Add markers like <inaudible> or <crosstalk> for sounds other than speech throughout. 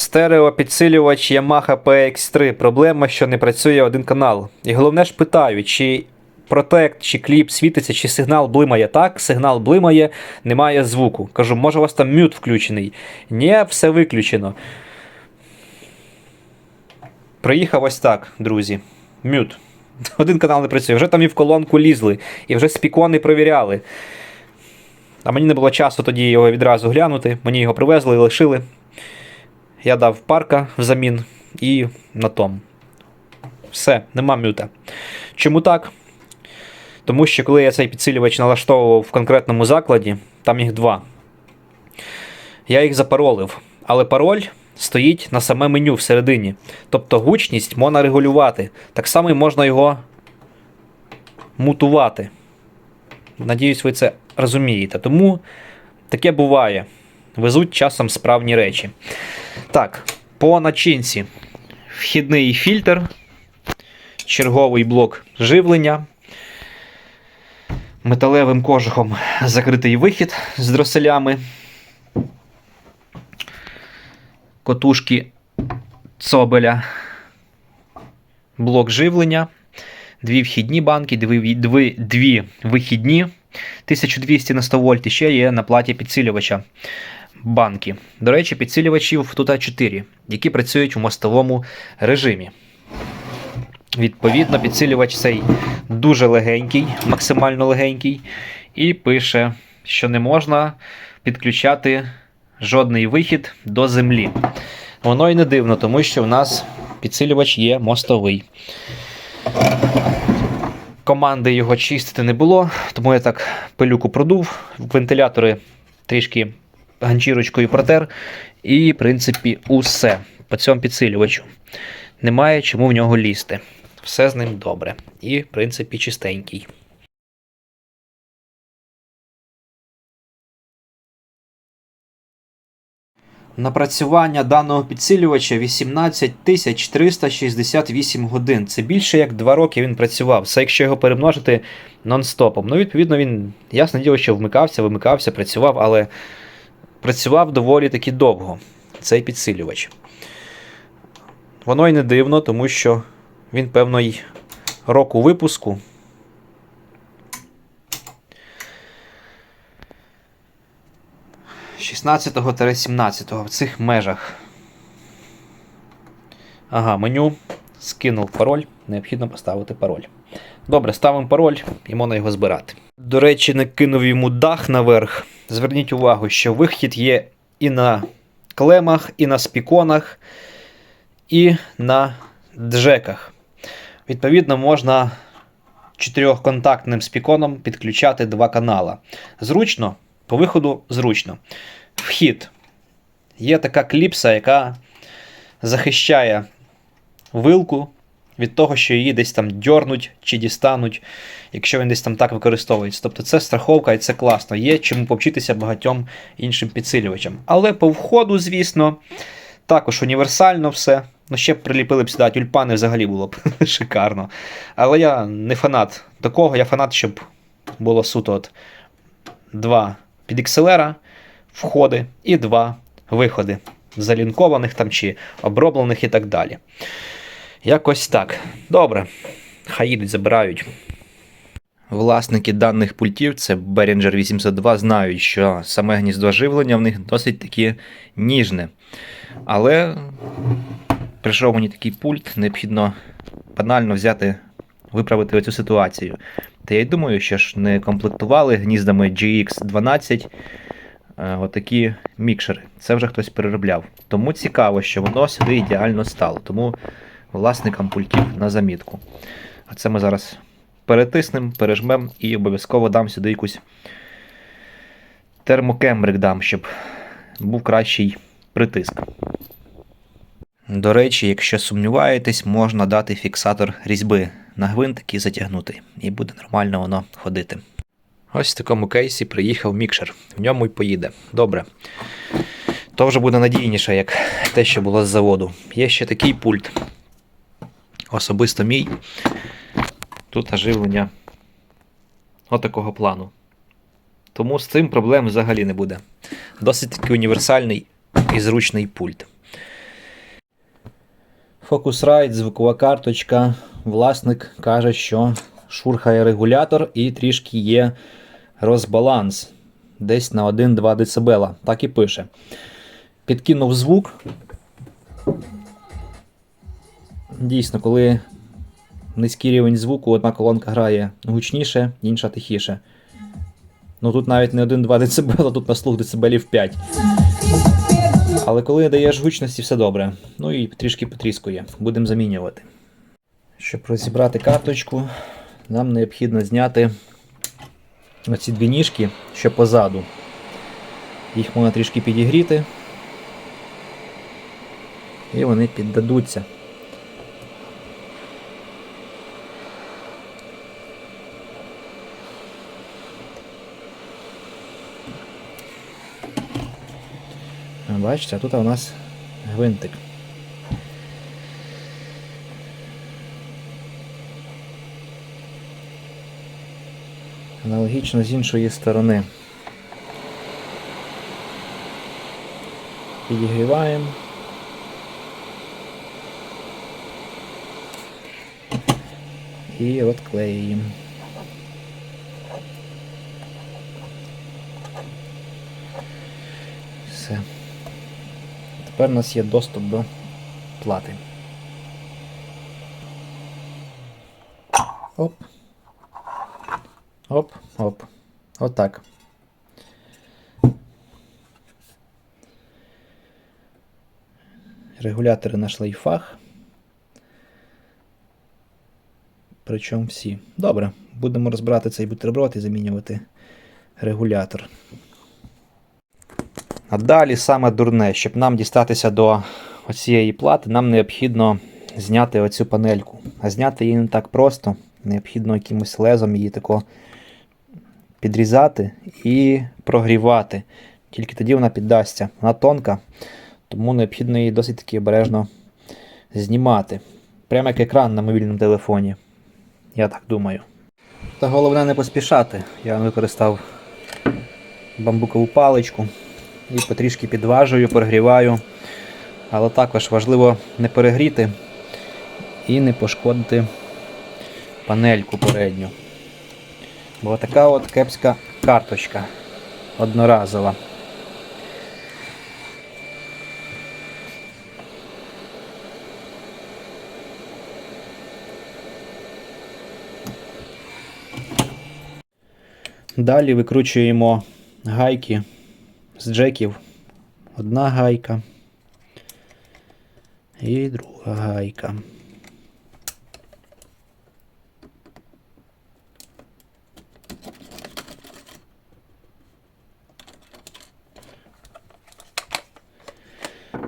Стереопідсилювач Yamaha PX3. Проблема, що не працює один канал. І головне ж питаю, чи протект, чи кліп світиться, чи сигнал блимає. Так, сигнал блимає, немає звуку. Кажу, може у вас там мют включений. Ні, все виключено. Приїхав ось так, друзі. Мют. <laughs> Один канал не працює. Вже там і в колонку лізли, і вже спікони провіряли. А мені не було часу тоді його відразу глянути. Мені його привезли і лишили. Я дав парка взамін і на том. Все, нема мюта. Чому так? Тому що коли я цей підсилювач налаштовував в конкретному закладі, там їх два. Я їх запаролив, але пароль стоїть на саме меню всередині. Тобто гучність можна регулювати. Так само і можна його мутувати. Надіюсь, ви це розумієте. Тому таке буває. Везуть часом справні речі. Так, по начинці. Вхідний фільтр, черговий блок живлення. Металевим кожухом закритий вихід з дроселями. Котушки цобеля. Блок живлення. Дві вхідні банки, дві, дві, дві вихідні. 1200 на 100 вольт і ще є на платі підсилювача банки. До речі, підсилювачів тут 4, які працюють у мостовому режимі. Відповідно, підсилювач цей дуже легенький, максимально легенький, і пише, що не можна підключати жодний вихід до землі. Воно і не дивно, тому що в нас підсилювач є мостовий. Команди його чистити не було, тому я так пилюку продув. Вентилятори трішки ганчірочкою протер. І, в принципі, усе по цьому підсилювачу. Немає чому в нього лізти. Все з ним добре. І, в принципі, чистенький. Напрацювання даного підсилювача 18 368 годин. Це більше як 2 роки він працював. Це якщо його перемножити нон-стопом. Ну, відповідно, він, ясно діло, що вмикався, вимикався, працював, але працював доволі таки довго цей підсилювач. Воно й не дивно, тому що він певний року випуску. З 16-17 в цих межах. Ага, меню. Скинув пароль. Необхідно поставити пароль. Добре, ставимо пароль і можна його збирати. До речі, не кинув йому дах наверх. Зверніть увагу, що вихід є і на клемах, і на спіконах, і на джеках. Відповідно, можна чотирьохконтактним спіконом підключати два канала. Зручно, по виходу зручно. Вхід. Є така кліпса, яка захищає вилку від того, що її десь там дьорнуть чи дістануть, якщо він десь там так використовується. Тобто це страховка і це класно. Є чому повчитися багатьом іншим підсилювачам. Але по входу, звісно, також універсально все. Ну, ще б приліпили б сюди тюльпани взагалі було б <laughs> шикарно. Але я не фанат такого, я фанат, щоб було суто от два підікселера, входи і два виходи. Залінкованих там чи оброблених і так далі. Якось так. Добре. Хай їдуть, забирають. Власники даних пультів, це Behringer 802, знають, що саме гніздо живлення в них досить таки ніжне. Але прийшов мені такий пульт, необхідно банально взяти, виправити оцю ситуацію. Та я й думаю, що ж не комплектували гніздами GX12 е, отакі мікшери. Це вже хтось переробляв. Тому цікаво, що воно сюди ідеально стало. Тому власникам пультів на замітку. А це ми зараз перетиснемо, пережмемо і обов'язково дам сюди якусь термокембрик дам, щоб був кращий притиск. До речі, якщо сумніваєтесь, можна дати фіксатор різьби на гвинтик і затягнути, і буде нормально воно ходити. Ось в такому кейсі приїхав мікшер. В ньому й поїде. Добре. То вже буде надійніше, як те, що було з заводу. Є ще такий пульт. Особисто мій. Тут оживлення отакого плану. Тому з цим проблем взагалі не буде. Досить таки універсальний і зручний пульт. Focusrite, звукова карточка. Власник каже, що шурхає регулятор і трішки є розбаланс. Десь на 1-2 дБ. Так і пише. Підкинув звук. Дійсно, коли низький рівень звуку, одна колонка грає гучніше, інша тихіше. Ну тут навіть не 1-2 дБ, а тут на слух децибелів 5. Але коли даєш гучності, все добре. Ну і трішки потріскує. Будемо замінювати. Щоб розібрати карточку, нам необхідно зняти оці дві ніжки, що позаду. Їх можна трішки підігріти. І вони піддадуться. Бачите, тут у нас гвинтик. Аналогічно з іншої сторони. Підігріваємо. І відклеюємо. Все. Тепер у нас є доступ до плати. Оп. Оп, оп. Отак. Регулятори на шлейфах. Причому всі. Добре, будемо розбирати цей бутерброд і замінювати регулятор. А далі саме дурне, щоб нам дістатися до цієї плати, нам необхідно зняти оцю панельку. А зняти її не так просто. Необхідно якимось лезом її тако підрізати і прогрівати. Тільки тоді вона піддасться. Вона тонка, тому необхідно її досить таки обережно знімати. Прямо як екран на мобільному телефоні. Я так думаю. Та головне не поспішати. Я використав бамбукову паличку і потрішки підважую, прогріваю. Але також важливо не перегріти і не пошкодити панельку передню. Бо така от кепська карточка одноразова. Далі викручуємо гайки з джеків. Одна гайка і друга гайка.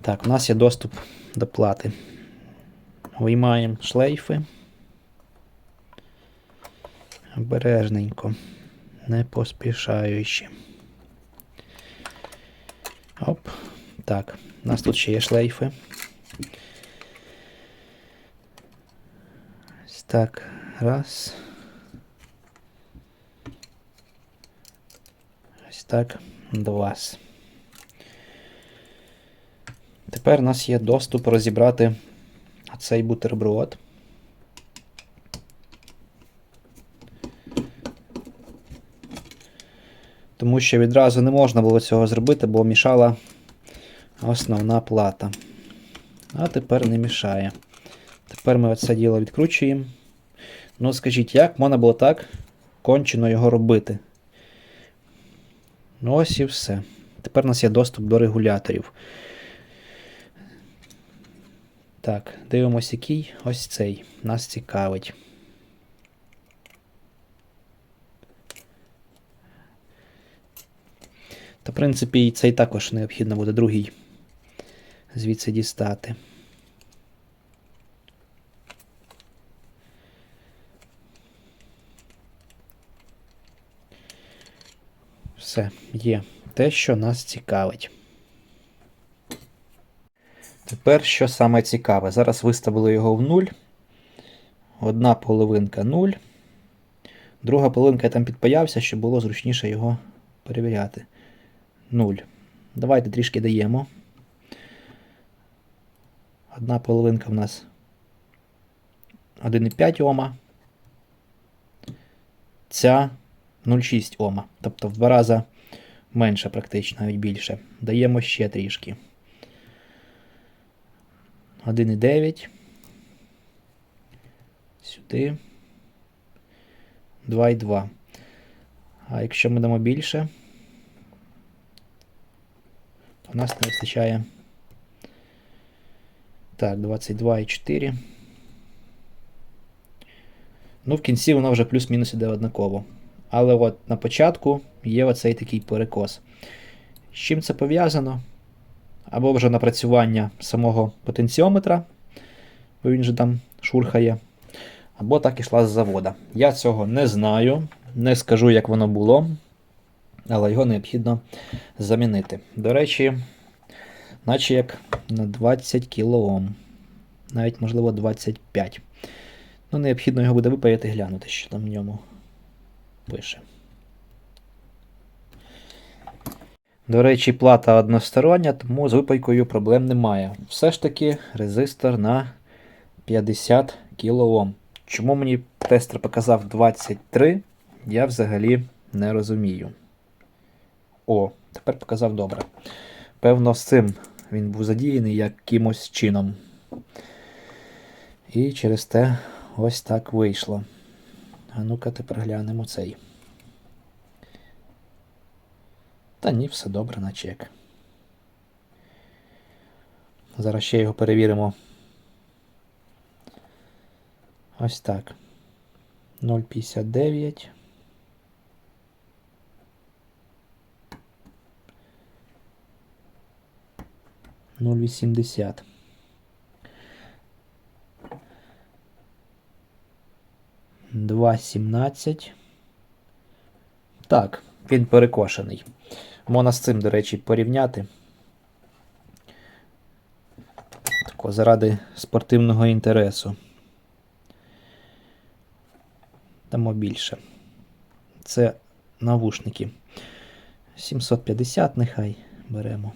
Так, у нас є доступ до плати. Виймаємо шлейфи. Обережненько, не поспішаючи. Оп. Так, у нас тут ще є шлейфи. Ось так. Раз. Ось так. Два. Тепер у нас є доступ розібрати цей бутерброд. Тому що відразу не можна було цього зробити, бо мішала основна плата. А тепер не мішає. Тепер ми оце діло відкручуємо. Ну, скажіть, як можна було так кончено його робити? Ну, ось і все. Тепер у нас є доступ до регуляторів. Так, дивимося, який ось цей. Нас цікавить. Та, в принципі, і цей також необхідно буде другий звідси дістати. Все, є те, що нас цікавить. Тепер що саме цікаве? Зараз виставили його в 0. Одна половинка 0. Друга половинка я там підпаявся, щоб було зручніше його перевіряти. 0. Давайте трішки даємо. Одна половинка в нас 1,5 Ома. Ця 0,6 Ома. Тобто в два рази менше, практично, навіть більше. Даємо ще трішки. 1,9. Сюди. 2,2. А якщо ми дамо більше, у нас не вистачає. Так, 22,4. Ну, в кінці воно вже плюс-мінус іде однаково. Але от на початку є оцей такий перекос. З чим це пов'язано? Або вже напрацювання самого потенціометра, бо він же там шурхає, або так ішла з завода. Я цього не знаю, не скажу, як воно було, але його необхідно замінити. До речі, наче як на 20 кОм. Навіть, можливо, 25. Ну, необхідно його буде випаяти глянути, що там в ньому пише. До речі, плата одностороння, тому з випайкою проблем немає. Все ж таки резистор на 50 кОм. Чому мені тестер показав 23, я взагалі не розумію. О, тепер показав добре. Певно, з цим він був задіяний якимось чином. І через те ось так вийшло. А ну-ка тепер глянемо цей. Та ні, все добре, наче як. Зараз ще його перевіримо. Ось так. 0,59. Нуль вісімдесят. Два сімнадцять. Так, він перекошений. Можна з цим, до речі, порівняти. Тако, заради спортивного інтересу. Дамо більше. Це навушники. 750 нехай беремо.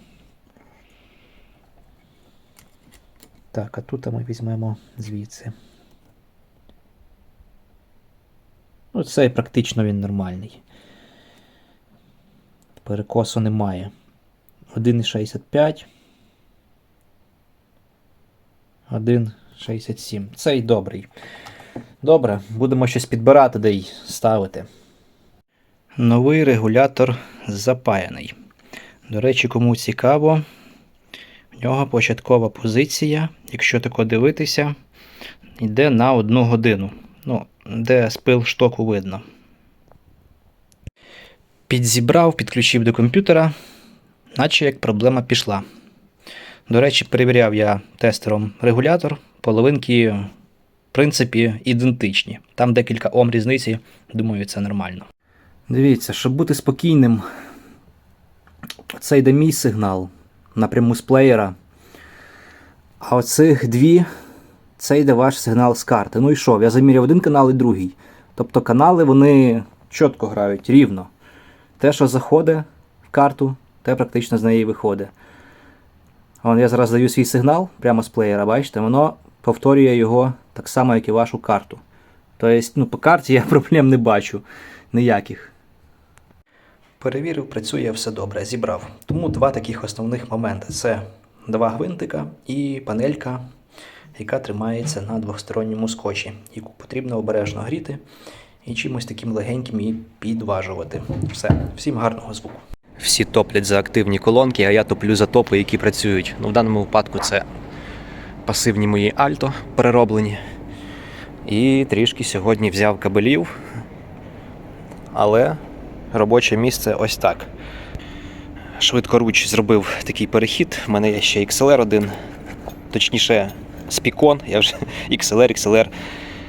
Так, а тут ми візьмемо звідси. Ну, цей практично він нормальний. Перекосу немає. 1,65. 1,67. Цей добрий. Добре, будемо щось підбирати де й ставити. Новий регулятор запаяний. До речі, кому цікаво, в нього початкова позиція, якщо тако дивитися, йде на 1 годину. Ну, де спил штоку видно. Підзібрав, підключив до комп'ютера, наче як проблема пішла. До речі, перевіряв я тестером регулятор, половинки, в принципі, ідентичні. Там декілька Ом різниці, думаю, це нормально. Дивіться, щоб бути спокійним, це йде мій сигнал напряму з плеєра. А оцих дві це йде ваш сигнал з карти. Ну і що? Я заміряв один канал і другий. Тобто канали вони чітко грають рівно. Те, що заходить в карту, те практично з неї виходить. Вон, я зараз даю свій сигнал прямо з плеєра, бачите, воно повторює його так само, як і вашу карту. Тобто, ну, по карті я <laughs> проблем не бачу ніяких. Перевірив, працює все добре, зібрав. Тому два таких основних моменти: це два гвинтика і панелька, яка тримається на двосторонньому скотчі, яку потрібно обережно гріти і чимось таким легеньким і підважувати. Все, всім гарного звуку. Всі топлять за активні колонки, а я топлю за топи, які працюють. Ну, в даному випадку це пасивні мої альто перероблені. І трішки сьогодні взяв кабелів. Але робоче місце ось так. Швидкоруч зробив такий перехід. У мене є ще XLR один, точніше, спікон. Я вже <laughs> XLR, XLR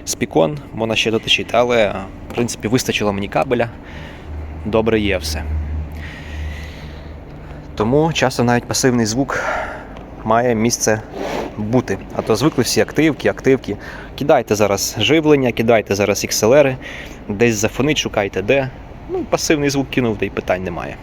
спікон, можна ще доточити, але в принципі вистачило мені кабеля. Добре є все. Тому часом навіть пасивний звук має місце бути. А то звикли всі активки, активки. Кидайте зараз живлення, кидайте зараз XLR, десь зафонить, шукайте де. Ну, пасивний звук кинув, та й питань немає.